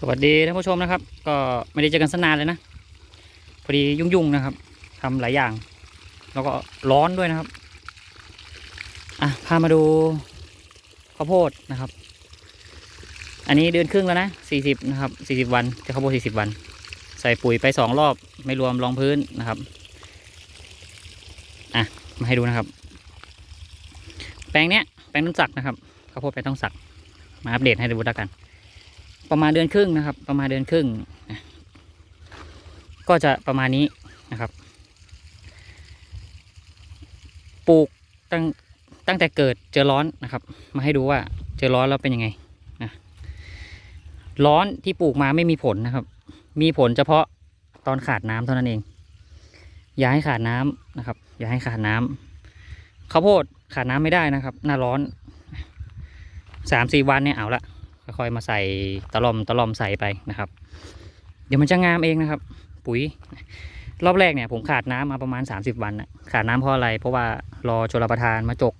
สวัสดีท่านผู้ชมนะครับ ก็ไม่ได้เจอกันสนานเลยนะพอดียุ่งๆนะครับทำหลายอย่าง แล้วก็ร้อนด้วยนะครับอะพามาดูข้าวโพดนะครับ อันนี้เดือนครึ่งแล้วนะสี่สิบนะครับสี่สิบวันจะข้าวโพดสี่สิบวัน ใส่ปุ๋ยไปสองรอบไม่รวมรองพื้นนะครับอะมาให้ดูนะครับ แปลงเนี้ยแปลงต้นสักนะครับข้าวโพดแปลงต้นสักมาอัปเดตให้ดูแล้วกัน ประมาณเดือนครึ่งนะครับ ประมาณเดือนครึ่งก็จะประมาณนี้นะครับ ปลูกตั้งตั้งแต่เกิดเจอร้อนนะครับ มาให้ดูว่าเจอร้อนแล้วเป็นยังไงนะร้อนที่ปลูกมาไม่มีผลนะครับ มีผลเฉพาะตอนขาดน้ำเท่านั้นเอง อย่าให้ขาดน้ำนะครับ อย่าให้ขาดน้ำข้าวโพดขาดน้ำไม่ได้นะครับ หน้าร้อนสามสี่วันเนี่ยเอาละ ค่อยๆมาใส่ตะลอมตะลอมใส่ไปนะครับ เดี๋ยวมันจะงามเองนะครับ ปุ๋ย รอบแรกเนี่ยผมขาดน้ำมาประมาณ 30 วันนะขาดน้ำเพราะอะไร เพราะว่ารอชลประทานมาจก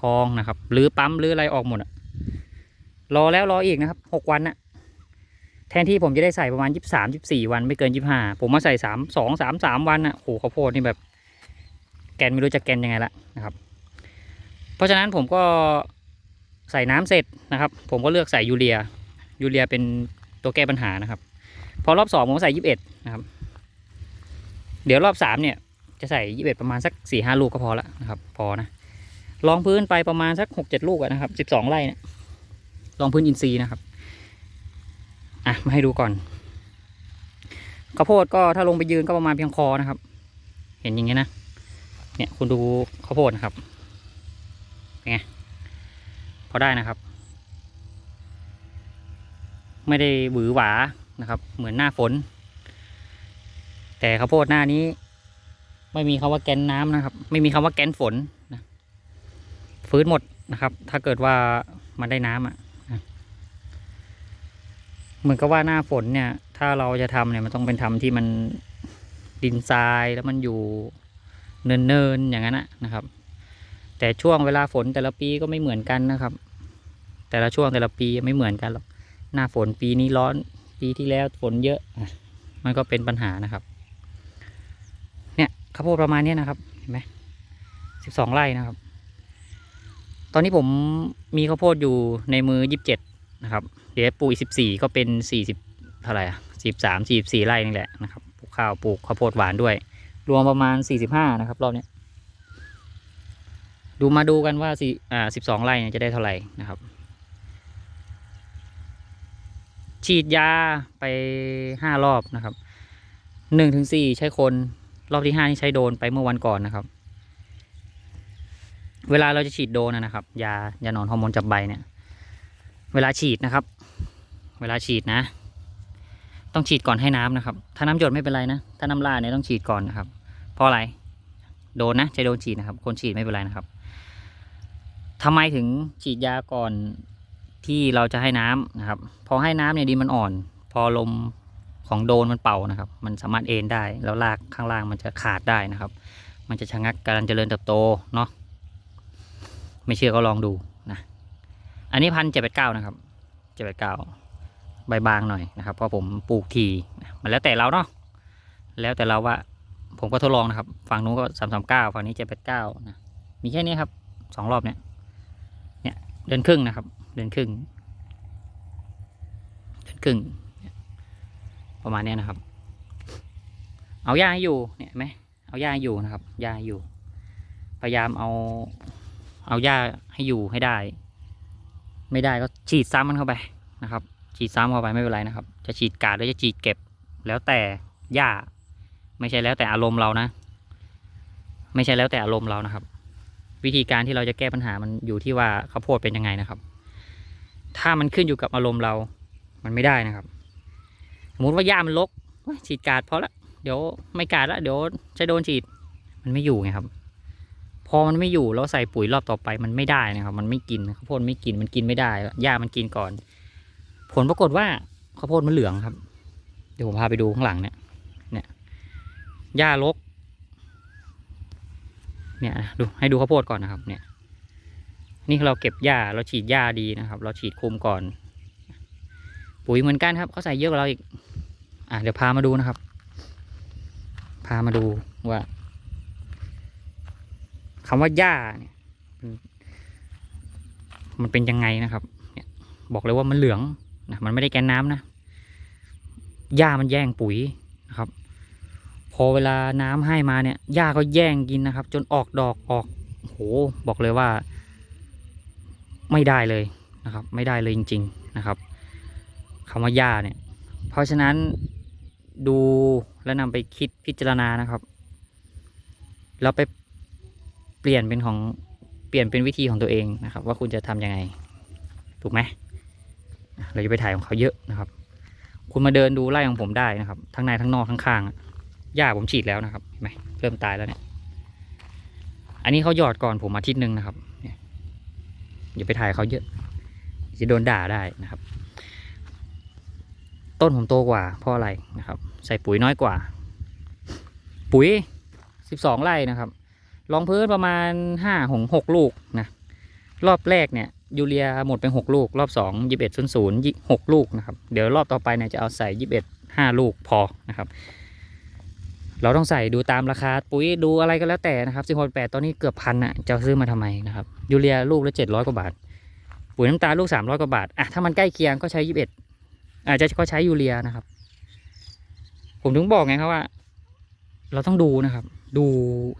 คลองนะครับหรือปั๊มหรืออะไรออกหมดอะรอแล้วรออีกนะครับ6วันนะแทนที่ผมจะได้ใส่ประมาณ23 24วันไม่เกิน25ผมมาใส่3 2 3 3วันนะโหข้าวโพดนี่แบบ แกนไม่รู้จะแกนยังไงละนะครับ เพราะฉะนั้นผมก็ ใส่น้ำเสร็จนะครับ ผมก็เลือกใส่ยูเรีย ยูเรียเป็นตัวแก้ปัญหานะครับ พอรอบสองผมใส่ยี่สิบเอ็ดนะครับ เดี๋ยวรอบสามเนี่ยจะใส่ยี่สิบเอ็ดประมาณสักสี่ห้าลูกก็พอละนะครับ พอนะรองพื้นไปประมาณสักหกเจ็ดลูกนะครับสิบสองไร่เนี่ยรองพื้นอินทรีย์นะครับอะมาให้ดูก่อนข้าวโพดก็ถ้าลงไปยืนก็ประมาณเพียงคอนะครับ เห็นอย่างเงี้ยนะเนี่ยคุณดูข้าวโพดนะครับเป็นไง พอได้นะครับ ไม่ได้หวือหวานะครับ เหมือนหน้าฝน แต่ข้าวโพดหน้านี้ ไม่มีคำว่าแกนน้ำนะครับ ไม่มีคำว่าแกนฝนนะฟื้นหมดนะครับ ถ้าเกิดว่ามันได้น้ำอะเหมือนกับว่าหน้าฝนเนี่ย ถ้าเราจะทำเนี่ยมันต้องเป็นทำที่มันดินทรายแล้วมันอยู่เนินๆอย่างนั้นนะครับ แต่ช่วงเวลาฝนแต่ละปีก็ไม่เหมือนกันนะครับ แต่ละช่วงแต่ละปีไม่เหมือนกันหรอกหน้าฝนปีนี้ร้อนปีที่แล้วฝนเยอะมันก็เป็นปัญหานะครับ เนี่ยข้าวโพดประมาณเนี้ยนะครับเห็นไหมสิบสองไร่นะครับ ตอนนี้ผมมีข้าวโพดอยู่ในมือยี่สิบเจ็ดนะครับ เดี๋ยวปลูกอีกสิบสี่ก็เป็นสี่สิบเท่าไหร่อะสิบสามสี่สี่ไร่นี่แหละนะครับปลูกข้าวปลูกข้าวโพดหวานด้วย รวมประมาณสี่สิบห้านะครับ รอบนี้ ดูมาดูกันว่าสี่อ่าสิบสองไร่จะได้เท่าไหร่นะครับ ฉีดยาไปห้ารอบนะครับหนึ่งถึงสี่ใช้คนรอบที่ห้านี่ใช้โดนไปเมื่อวันก่อนนะครับ เวลาเราจะฉีดโดนนะนะครับ ยายาหนอนฮอร์โมนจับใบเนี่ย เวลาฉีดนะครับ เวลาฉีดนะ ต้องฉีดก่อนให้น้ำนะครับ ถ้าน้ำหยดไม่เป็นไรนะ ถ้าน้ำลาดเนี่ยต้องฉีดก่อนนะครับ เพราะอะไร โดนนะใช้โดนฉีดนะครับ คนฉีดไม่เป็นไรนะครับ ทำไมถึงฉีดยาก่อนที่เราจะให้น้ำนะครับ พอให้น้ำเนี่ยดินมันอ่อน พอลมของโดนมันเป่านะครับ มันสามารถเอ็นได้ แล้วรากข้างล่างมันจะขาดได้นะครับ มันจะชะงักการเจริญเติบโตเนาะไม่เชื่อก็ลองดูนะอันนี้พันเจ็ดแปดเก้านะครับเจ็ดแปดเก้าใบบางหน่อยนะครับ เพราะผมปลูกทีมันแล้วแต่เราเนาะแล้วแต่เราว่าผมก็ทดลองนะครับ ฝั่งนู้นก็สามสามเก้าฝั่งนี้เจ็ดแปดเก้านะมีแค่นี้ครับสองรอบเนี่ย เดือนครึ่งนะครับ เดือนครึ่ง เดือนครึ่ง ประมาณนี้นะครับ เอาหญ้าให้อยู่ เนี่ยไหมเอาหญ้าอยู่นะครับ หญ้าอยู่ พยายามเอา เอาหญ้าให้อยู่ให้ได้ ไม่ได้ก็ฉีดซ้ำมันเข้าไปนะครับ ฉีดซ้ำเข้าไปไม่เป็นไรนะครับ จะฉีดกาดหรือจะฉีดเก็บ แล้วแต่หญ้า ไม่ใช่แล้วแต่อารมณ์เรานะ ไม่ใช่แล้วแต่อารมณ์เรานะครับ วิธีการที่เราจะแก้ปัญหามันอยู่ที่ว่าข้าวโพดเป็นยังไงนะครับ ถ้ามันขึ้นอยู่กับอารมณ์เรา มันไม่ได้นะครับ สมมติว่าหญ้ามันรกฉีดกาดพอละเดี๋ยวไม่กาดละเดี๋ยวจะโดนฉีด มันไม่อยู่ไงครับ พอมันไม่อยู่แล้วใส่ปุ๋ยรอบต่อไปมันไม่ได้นะครับ มันไม่กินข้าวโพดไม่กินมันกินไม่ได้หญ้ามันกินก่อน ผลปรากฏว่าข้าวโพดมันเหลืองครับ เดี๋ยวผมพาไปดูข้างหลังเนี่ย เนี่ยหญ้ารก เนี่ยนะดูให้ดูข้าวโพดก่อนนะครับ เนี่ย นี่เราเก็บหญ้าเราฉีดหญ้าดีนะครับ เราฉีดคุมก่อน ปุ๋ยเหมือนกันครับเขาใส่เยอะกว่าเราอีก อะเดี๋ยวพามาดูนะครับ พามาดูว่าคำว่าหญ้าเนี่ยมันเป็นยังไงนะครับ เนี่ย บอกเลยว่ามันเหลืองนะมันไม่ได้แกนน้ำนะหญ้ามันแย่งปุ๋ย อเวลาน้ำให้มาเนี่ยหญ้าก็แย่งกินนะครับ จนออกดอกออกโหบอกเลยว่า ไม่ได้เลยนะครับ ไม่ได้เลยจริง ๆนะครับคำว่าหญ้าเนี่ย เพราะฉะนั้นดูและนำไปคิดพิจารณานะครับ แล้วไปเปลี่ยนเป็นของเปลี่ยนเป็นวิธีของตัวเองนะครับ ว่าคุณจะทำยังไง ถูกไหมเราจะไปถ่ายของเขาเยอะนะครับ คุณมาเดินดูไร่ของผมได้นะครับ ทั้งในทั้งนอกทั้งข้าง หญ้าผมฉีดแล้วนะครับเห็นไหมเริ่มตายแล้วเนี่ย อันนี้เขาหยอดก่อนผมอาทิตย์หนึ่งนะครับอย่าไปถ่ายเขาเยอะ จะโดนด่าได้นะครับ ต้นผมโตกว่าเพราะอะไรนะครับ ใส่ปุ๋ยน้อยกว่า ปุ๋ย12ไร่นะครับรองพื้นประมาณ5หง6ลูกนะรอบแรกเนี่ยยูเรียหมดไป6ลูก รอบ2 21 0 0 6ลูกนะครับ เดี๋ยวรอบต่อไปเนี่ยจะเอาใส่21 5ลูกพอนะครับ เราต้องใส่ดูตามราคาปุ๋ยดูอะไรก็แล้วแต่นะครับสิบหกแปดตอนนี้เกือบพันอะจะซื้อมาทำไมนะครับยูเรียลูกละเจ็ดร้อยกว่าบาท ปุ๋ยน้ำตาลลูกสามร้อยกว่าบาทอะถ้ามันใกล้เคียงก็ใช้ยี่สิบเอ็ดอาจจะก็ใช้ยูเรียนะครับ ผมถึงบอกไงครับว่า เราต้องดูนะครับ ดู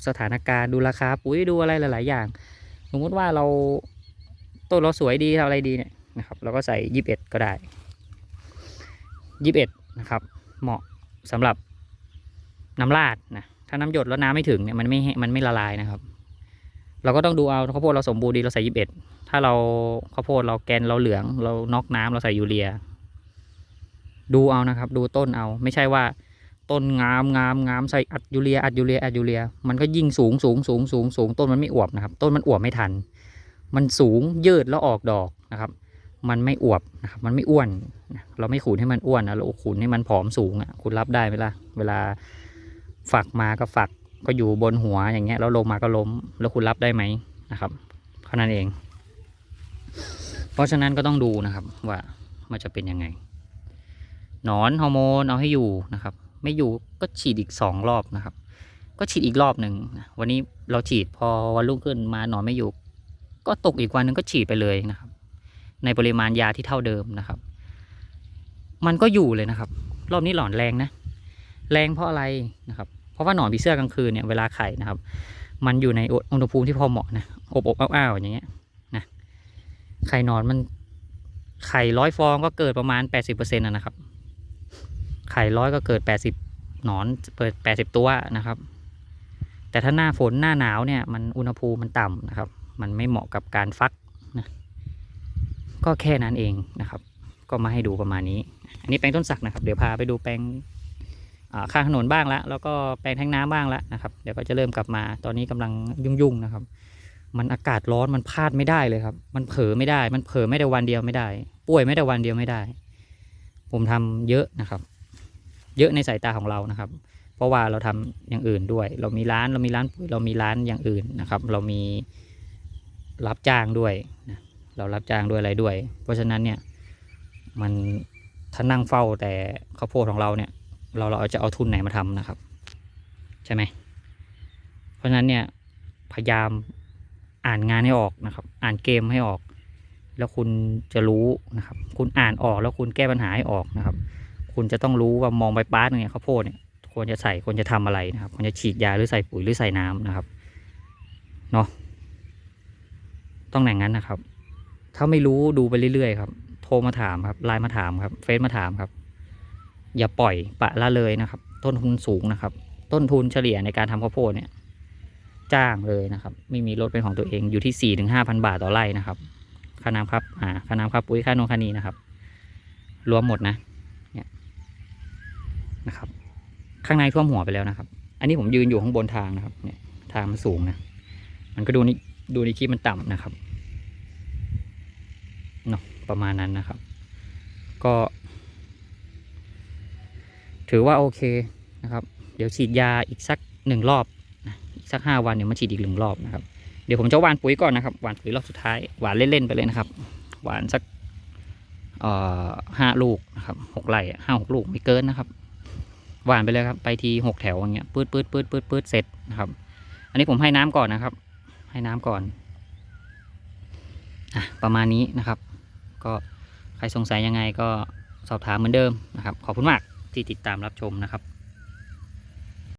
สถานการณ์ดูราคาปุ๋ยดูอะไรหลาย ๆ อย่าง สมมติว่าเราต้นเราสวยดีเราอะไรดีเนี่ยนะครับ เราก็ใส่ยี่สิบเอ็ดก็ได้ยี่สิบเอ็ดนะครับ เหมาะสำหรับ น้ำราดนะถ้าน้ำหยดแล้วน้ำไม่ถึงเนี่ยมันไม่มันไม่ละลายนะครับ เราก็ต้องดูเอาข้าวโพดเราสมบูรณ์ดีเราใส่ยี่สิบเอ็ดถ้าเราข้าวโพดเราแกนเราเหลือง เรานอกน้ำเราใส่ยูเรีย ดูเอานะครับ ดูต้นเอา ไม่ใช่ว่า ต้นงามงามงามใส่อัดยูเรียอัดยูเรียอัดยูเรีย มันก็ยิ่งสูงสูงสูงสูงสูงต้นมันไม่อวบนะครับ ต้นมันอวบไม่ทัน มันสูงยืดแล้วออกดอกนะครับ มันไม่อวบนะครับมันไม่อ้วน เราไม่ขูดให้มันอ้วนนะเราขูดให้มันผอมสูงอะคุณรับได้ไหมล่ะเวลา ฝักมาก็ฝักก็อยู่บนหัวอย่างเงี้ย แล้วลงมาก็ล้ม แล้วคุณรับได้ไหมนะครับเท่านั้นเอง เพราะฉะนั้นก็ต้องดูนะครับ ว่ามันจะเป็นยังไงหนอนฮอร์โมนเอาให้อยู่นะครับ ไม่อยู่ก็ฉีดอีกสองรอบนะครับ ก็ฉีดอีกรอบหนึ่งวันนี้เราฉีดพอวันรุ่งขึ้นมาหนอนไม่อยู่ ก็ตกอีกวันหนึ่งก็ฉีดไปเลยนะครับ ในปริมาณยาที่เท่าเดิมนะครับ มันก็อยู่เลยนะครับ รอบนี้หลอนแรงนะ แรงเพราะอะไรนะครับ เพราะว่าหนอนผีเสื้อกลางคืนเนี่ยเวลาไข่นะครับ มันอยู่ในอุณหภูมิที่พอเหมาะนะอบอบอ้าวๆอย่างเงี้ยนะไข่นอนมันไข่ร้อยฟองก็เกิดประมาณแปดสิบเปอร์เซ็นต์นะครับ ไข่ร้อยก็เกิดแปดสิบหนอนเปิดแปดสิบตัวนะครับ แต่ถ้าหน้าฝนหน้าหนาวเนี่ยมันอุณหภูมิมันต่ำนะครับ มันไม่เหมาะกับการฟักนะก็แค่นั้นเองนะครับ ก็มาให้ดูประมาณนี้ อันนี้แปลงต้นสักนะครับ เดี๋ยวพาไปดูแปลง ข้างถนนบ้างแล้วแล้วก็แปลงแท้งน้ำบ้างแล้วนะครับเดี๋ยวก็จะเริ่มกลับมาตอนนี้กำลังยุ่งๆนะครับ มันอากาศร้อนมันพลาดไม่ได้เลยครับ มันเผลอไม่ได้ มันเผลอไม่ได้วันเดียวไม่ได้ ป่วยไม่ได้วันเดียวไม่ได้ ผมทำเยอะนะครับ เยอะในสายตาของเรานะครับ เพราะว่าเราทำอย่างอื่นด้วย เรามีร้านเรามีร้านปุ๋ยเรามีร้านอย่างอื่นนะครับ เรามีรับจ้างด้วยนะเรารับจ้างด้วยอะไรด้วย เพราะฉะนั้นเนี่ยมันถ้านั่งเฝ้าแต่ข้าวโพดของเราเนี่ย เราเราจะเอาทุนไหนมาทำนะครับ ใช่ไหม เพราะฉะนั้นเนี่ยพยายามอ่านงานให้ออกนะครับ อ่านเกมให้ออก แล้วคุณจะรู้นะครับ คุณอ่านออกแล้วคุณแก้ปัญหาให้ออกนะครับ คุณจะต้องรู้ว่ามองใบป้าเนี้ยข้าวโพดเนี่ยควรจะใส่ควรจะทำอะไรนะครับควรจะฉีดยาหรือใส่ปุ๋ยหรือใส่น้ำนะครับเนาะต้องอย่างนั้นนะครับ ถ้าไม่รู้ดูไปเรื่อยๆครับ โทรมาถามครับไลน์มาถามครับเฟซมาถามครับ อย่าปล่อยปะละเลยนะครับ ต้นทุนสูงนะครับ ต้นทุนเฉลี่ยในการทำข้าวโพดเนี่ยจ้างเลยนะครับ ไม่มีรถเป็นของตัวเองอยู่ที่สี่ถึงห้าพันบาทต่อไร่นะครับค่าน้ำครับอ่าค่าน้ำครับปุ๋ยค่านนค่านีนะครับ รวมหมดนะเนี่ยนะครับ ข้างในท่วมหัวไปแล้วนะครับ อันนี้ผมยืนอยู่ข้างบนทางนะครับ เนี่ย ทางมันสูงนะมันก็ดูนี่ดูในคลิปมันต่ำนะครับเนาะประมาณนั้นนะครับ ก็ ถือว่าโอเคนะครับ เดี๋ยวฉีดยาอีกสักหนึ่งรอบอีกสักห้าวันเดี๋ยวมาฉีดอีกหนึ่งรอบนะครับ เดี๋ยวผมจะหว่านปุ๋ยก่อนนะครับหว่านปุ๋ยรอบสุดท้ายหว่านเล่นๆไปเลยนะครับหว่านสักห้าลูกนะครับหกไร่ห้าหกลูกไม่เกินนะครับ หวานไปเลยครับไปทีหกแถวอย่างเงี้ยปืดปืดปืดปืดปืดเสร็จนะครับ อันนี้ผมให้น้ำก่อนนะครับ ให้น้ำก่อนอะประมาณนี้นะครับ ก็ใครสงสัยยังไงก็สอบถามเหมือนเดิมนะครับ ขอบคุณมาก ที่ติดตามรับชมนะครับ